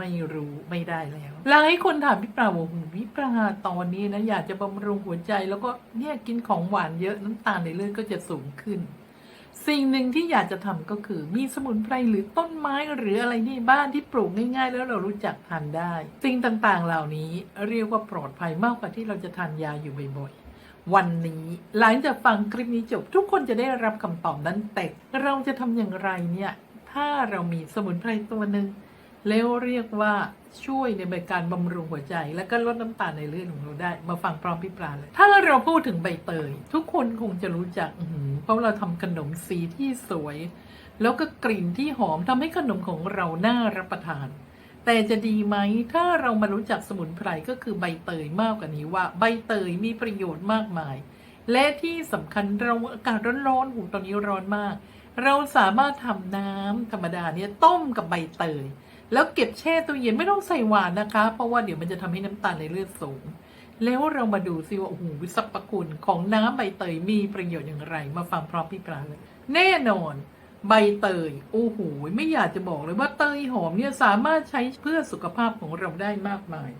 ไม่รู้ไม่ได้แล้วหลายคนถามพี่ปลาบอกพี่ปลาตอนนี้นะอยากจะบำรุงหัวใจ แล้วก็เนี่ยกินของหวานเยอะน้ำตาลในเลือดก็จะสูงขึ้น สิ่งหนึ่งที่อยากจะทำก็คือมีสมุนไพรหรือต้นไม้หรืออะไรในบ้านที่ปลูกง่าย ๆ แล้วเรารู้จักทานได้ สิ่งต่างๆเหล่านี้เรียกว่าปลอดภัยมากกว่าที่เราจะทานยาอยู่บ่อยๆวันนี้หลังจากฟังคลิปนี้จบ ทุกคนจะได้รับคำตอบนั้นแต่เราจะทำอย่างไรเนี่ย ถ้าเรามีสมุนไพรตัวหนึ่ง แล้วเรียกว่าช่วยในการบำรุงหัวใจ และก็ลดน้ำตาลในเลือดของเราได้ มาฟังพร้อมพี่ปลาเลย ถ้าเราพูดถึงใบเตย ทุกคนคงจะรู้จักเพราะเราทำขนมสีที่สวย แล้วก็กลิ่นที่หอมทำให้ขนมของเราน่ารับประทาน แต่จะดีไหมถ้าเรามารู้จักสมุนไพรก็คือใบเตยมากกว่านี้ว่า ใบเตยมีประโยชน์มากมาย และที่สำคัญเราอากาศร้อนๆหูตอนนี้ร้อนมาก เราสามารถทำน้ำธรรมดาเนี่ยต้มกับใบเตย แล้วเก็บแช่ตู้เย็นไม่ต้องใส่หวานนะคะ เพราะว่าเดี๋ยวมันจะทำให้น้ำตาลในเลือดสูง แล้วเรามาดูซิว่าโอ้โหสรรพคุณของน้ำใบเตยมีประโยชน์อย่างไร มาฟังพร้อมพี่ปลาเลยแน่นอนใบเตย โอ้โห ไม่อยากจะบอกเลยว่าเตยหอมเนี่ยสามารถใช้เพื่อสุขภาพของเราได้มากมาย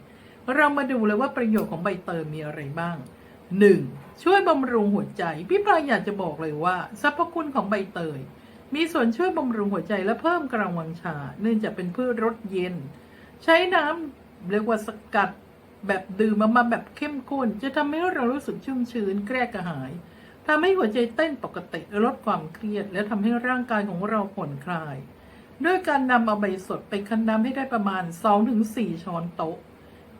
เรามาดูเลยว่าประโยชน์ของใบเตยมีอะไรบ้าง 1. ช่วยบำรุงหัวใจ พี่ปลาอยากจะบอกเลยว่าสรรพคุณของใบเตย มีส่วนช่วยบำรุงหัวใจและเพิ่มกำลังวังชา เนื่องจากเป็นพืชรสเย็น ใช้น้ำเรียกว่าสกัดแบบดื่มมามาแบบเข้มข้น จะทำให้เรารู้สึกชุ่มชื้น แก้กระหายทำให้หัวใจเต้นปกติลดความเครียด และทำให้ร่างกายของเราผ่อนคลาย ด้วยการนำเอาใบสดไปคั้นน้ำให้ได้ประมาณ 2-4 ช้อนโต๊ะ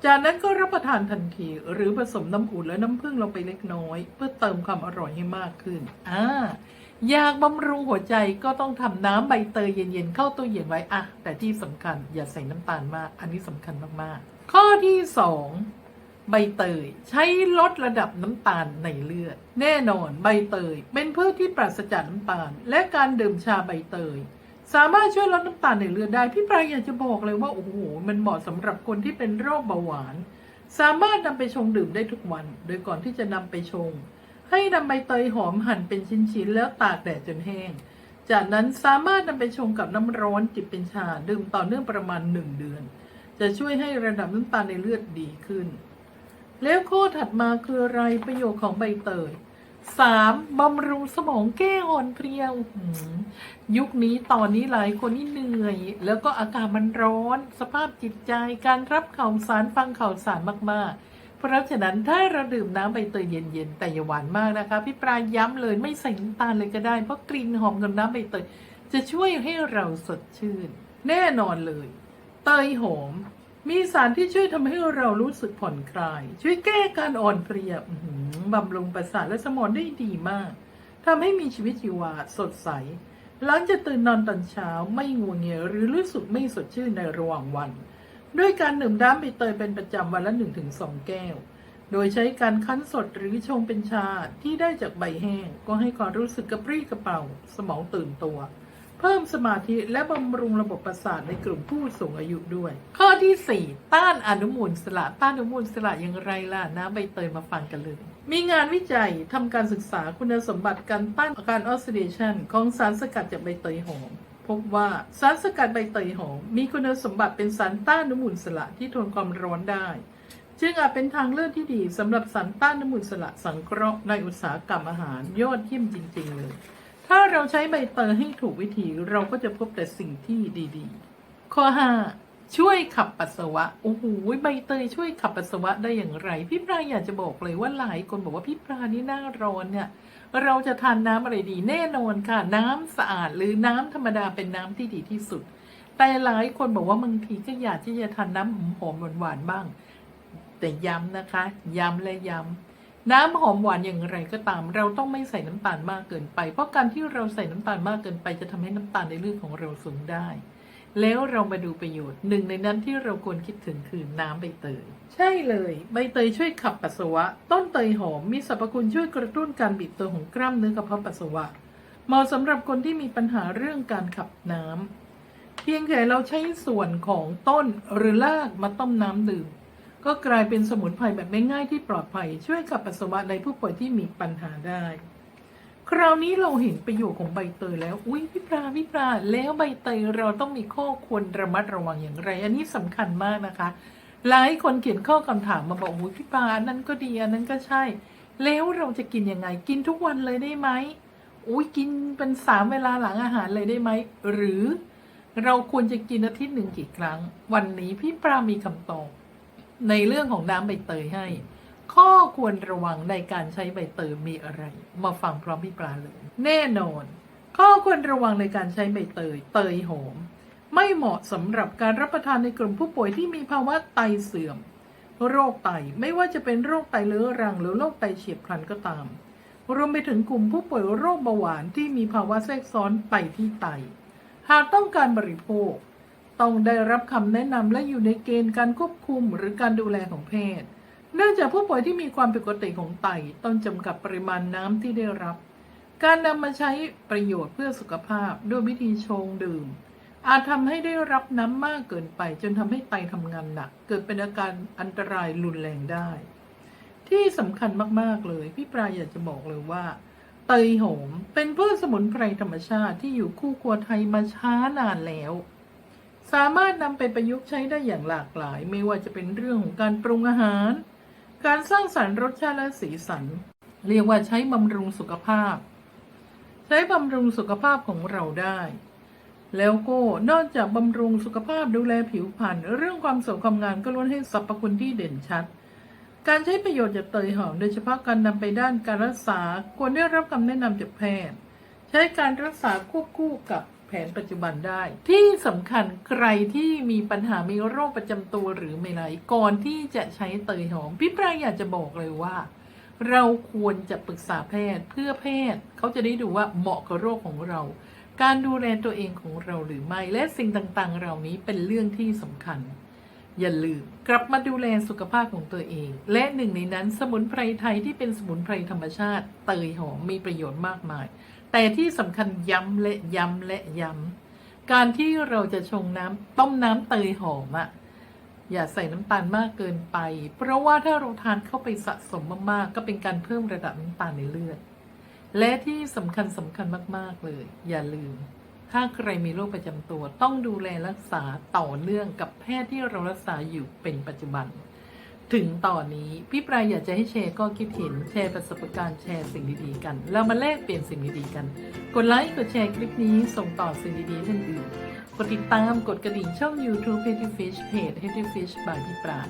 จากนั้นก็รับประทานทันที หรือผสมน้ำอุ่นและน้ำผึ้งลงไปเล็กน้อย เพื่อเติมความอร่อยให้มากขึ้น อ่า อยากบำรุงหัวใจก็ต้องทำน้ำใบเตยเย็นๆ เข้าตู้เย็นไว้อะแต่ที่สำคัญอย่าใส่น้ำตาลมาก อันนี้สำคัญมากๆ ข้อที่สองใบเตยใช้ลดระดับน้ำตาลในเลือด แน่นอนใบเตย เป็นพืชที่ปราศจากน้ำตาล และการดื่มชาใบเตย สามารถช่วยลดน้ำตาลในเลือดได้ พี่ปลายอยากจะบอกเลยว่าโอ้โหมันเหมาะสำหรับคนที่เป็นโรคเบาหวาน สามารถนำไปชงดื่มได้ทุกวัน โดยก่อนที่จะนำไปชง ให้นำใบเตยหอมหั่นเป็นชิ้นๆแล้วตากแดดจนแห้ง จากนั้นสามารถนำไปชงกับน้ำร้อนจิบเป็นชาดื่มต่อเนื่องประมาณหนึ่งเดือน จะช่วยให้ระดับน้ำตาลในเลือดดีขึ้น แล้วข้อถัดมาคืออะไรประโยชน์ของใบเตย สามบำรุงสมองแก้อ่อนเพลียยุคนี้ตอนนี้หลายคนนี่เหนื่อย แล้วก็อากาศมันร้อน สภาพจิตใจการรับข่าวสารฟังข่าวสารมาก ๆ เพราะฉะนั้นถ้าเราดื่มน้ำใบเตยเย็นๆ แต่อย่าหวานมากนะคะ พี่ปลายย้ำเลยไม่ใส่น้ำตาลเลยก็ได้ เพราะกลิ่นหอมกับน้ำใบเตยจะช่วยให้เราสดชื่น แน่นอนเลย เตยหอม มีสารที่ช่วยทำให้เรารู้สึกผ่อนคลาย ช่วยแก้การอ่อนเพลียวบำรุงประสาทและสมองได้ดีมากทำให้มีชีวิตชีวาสดใส หลังจะตื่นนอนตอนเช้าไม่งัวเงียหรือรู้สึกไม่สดชื่นในระหว่างวัน ด้วยการดื่มน้ำใบเตยเป็นประจำวันละ 1-2 แก้ว โดยใช้การคั้นสดหรือชงเป็นชาที่ได้จากใบแห้ง ก็ให้ความรู้สึกกระปรี้กระเป๋า สมองตื่นตัว เพิ่มสมาธิและบำรุงระบบประสาทในกลุ่มผู้สูงอายุด้วย ข้อที่ 4 ต้านอนุมูลสระต้านอนุมูลสระอย่างไรล่ะน้ำใบเตยมาฟังกันเลย มีงานวิจัยทำการศึกษาคุณสมบัติการต้านอาการออกซิเดชันของสารสกัดจากใบเตยหอมพบว่าสารสกัดใบเตยหอมมีคุณสมบัติเป็นสารต้านอนุมูลสระที่ทนความร้อนได้ จึงอาจเป็นทางเลือกที่ดีสำหรับสารต้านอนุมูลสระสังเคราะห์ในอุตสาหกรรมอาหารยอดเยี่ยมจริง ๆ เลย ถ้าเราใช้ใบเตยให้ถูกวิธีเราก็จะพบแต่สิ่งที่ดีๆ ข้อ5ช่วยขับปัสสาวะ โอ้โห ใบเตยช่วยขับปัสสาวะได้อย่างไร พี่ปลาอยากจะบอกเลยว่าหลายคนบอกว่าพี่ปลานี่หน้าร้อนเนี่ย เราจะทานน้ำอะไรดี แน่นอนค่ะ น้ำสะอาดหรือน้ำธรรมดาเป็นน้ำที่ดีที่สุด แต่หลายคนบอกว่าบางทีก็อยากที่จะทานน้ำหอมๆหวานๆบ้าง แต่ย้ำนะคะ ย้ำและย้ำ น้ำหอมหวานอย่างไรก็ตาม เราต้องไม่ใส่น้ำตาลมากเกินไป เพราะการที่เราใส่น้ำตาลมากเกินไป จะทำให้น้ำตาลในเลือดของเราสูงได้ แล้วเรามาดูประโยชน์หนึ่งในนั้นที่เราควรคิดถึงคือน้ำใบเตย ใช่เลย ใบเตยช่วยขับปัสสาวะ ต้นเตยหอมมีสรรพคุณช่วยกระตุ้นการบีบตัวของกล้ามเนื้อกระเพาะปัสสาวะ เหมาะสำหรับคนที่มีปัญหาเรื่องการขับน้ำเพียงแค่เราใช้ส่วนของต้นหรือรากมาต้มน้ำดื่ม ก็กลายเป็นสมุนไพรแบบง่ายๆที่ปลอดภัย ช่วยขับปัสสาวะในผู้ป่วยที่มีปัญหาได้ คราวนี้เราเห็นประโยชน์ของใบเตยแล้ว อุ้ยพี่ปลาพี่ปลาแล้วใบเตยเราต้องมีข้อควรระมัดระวังอย่างไร อันนี้สำคัญมากนะคะ หลายคนเขียนข้อคำถามมาบอกอุ้ยพี่ปลานั้นก็ดีอันนั้นก็ใช่ แล้วเราจะกินยังไงกินทุกวันเลยได้ไหมอุ้ยกินเป็นสามเวลาหลังอาหารเลยได้ไหมหรือ เราควรจะกินอาทิตย์หนึ่งกี่ครั้ง วันนี้พี่ปลามีคำตอบ ในเรื่องของน้ำใบเตยให้ ข้อควรระวังในการใช้ใบเตยมีอะไร มาฟังพร้อมพี่ปลาเลย แน่นอน ข้อควรระวังในการใช้ใบเตย เตยหอม ไม่เหมาะสำหรับการรับประทานในกลุ่มผู้ป่วยที่มีภาวะไตเสื่อม โรคไตไม่ว่าจะเป็นโรคไตเรื้อรังหรือโรคไตเฉียบพลันก็ตาม รวมไปถึงกลุ่มผู้ป่วยโรคเบาหวานที่มีภาวะแทรกซ้อนไปที่ไต หากต้องการบริโภค ต้องได้รับคำแนะนำและอยู่ในเกณฑ์การควบคุมหรือการดูแลของแพทย์ เนื่องจากผู้ป่วยที่มีความผิดปกติของไตต้องจำกัดปริมาณน้ำที่ได้รับ การนำมาใช้ประโยชน์เพื่อสุขภาพด้วยวิธีชงดื่ม อาจทำให้ได้รับน้ำมากเกินไป จนทำให้ไตทำงานหนัก เกิดเป็นอาการอันตรายรุนแรงได้ ที่สำคัญมากๆเลย พี่ปลายอยากจะบอกเลยว่าเตยหอมเป็นพืชสมุนไพรธรรมชาติที่อยู่คู่ครัวไทยมาช้านานแล้ว สามารถนำไปประยุกต์ใช้ได้อย่างหลากหลาย ไม่ว่าจะเป็นเรื่องของการปรุงอาหาร การสร้างสรรค์รสชาติและสีสัน เรียกว่าใช้บำรุงสุขภาพ ใช้บำรุงสุขภาพของเราได้ แล้วก็นอกจากบำรุงสุขภาพดูแลผิวพรรณเรื่องความสวยความงามก็ล้วนให้สรรพคุณที่เด่นชัด การใช้ประโยชน์จากเตยหอมโดยเฉพาะการนำไปด้านการรักษาควรได้รับคำแนะนำจากแพทย์ ใช้การรักษาควบคู่กับ แผนปัจจุบันได้ ที่สำคัญใครที่มีปัญหามีโรคประจำตัวหรือไม่ไรก่อนที่จะใช้เตยหอม พี่ปรายอยากจะบอกเลยว่า เราควรจะปรึกษาแพทย์เพื่อแพทย์เขาจะได้ดูว่าเหมาะกับโรคของเรา การดูแลตัวเองของเราหรือไม่และสิ่งต่างๆ เหล่านี้เป็นเรื่องที่สำคัญ อย่าลืมกลับมาดูแลสุขภาพของตัวเอง และหนึ่งในนั้นสมุนไพรไทยที่เป็นสมุนไพรธรรมชาติ เตยหอมมีประโยชน์มากมาย แต่ที่สำคัญย้ำและย้ำและย้ำการที่เราจะชงน้ำต้มน้ำเตยหอมอะอย่าใส่น้ำตาลมากเกินไป เพราะว่าถ้าเราทานเข้าไปสะสมมากๆ ก็เป็นการเพิ่มระดับน้ำตาลในเลือด และที่สำคัญสำคัญมากๆเลย อย่าลืม ถ้าใครมีโรคประจำตัว ต้องดูแลรักษาต่อเนื่องกับแพทย์ที่เรารักษาอยู่เป็นปัจจุบัน ถึงตอนนี้พี่ปลายอยากจะให้แชร์ก็คิดเห็นแชร์ประสบการณ์แชร์สิ่งดีๆกันเรามาแลกเปลี่ยนสิ่งดีๆกัน กดไลค์กดแชร์คลิปนี้ส่งต่อสิ่งดีๆท่านอื่นกดติดตามกดกระดิ่งช่อง YouTube h e a d y Fish เพจ Healthy Fish by พี่ปลา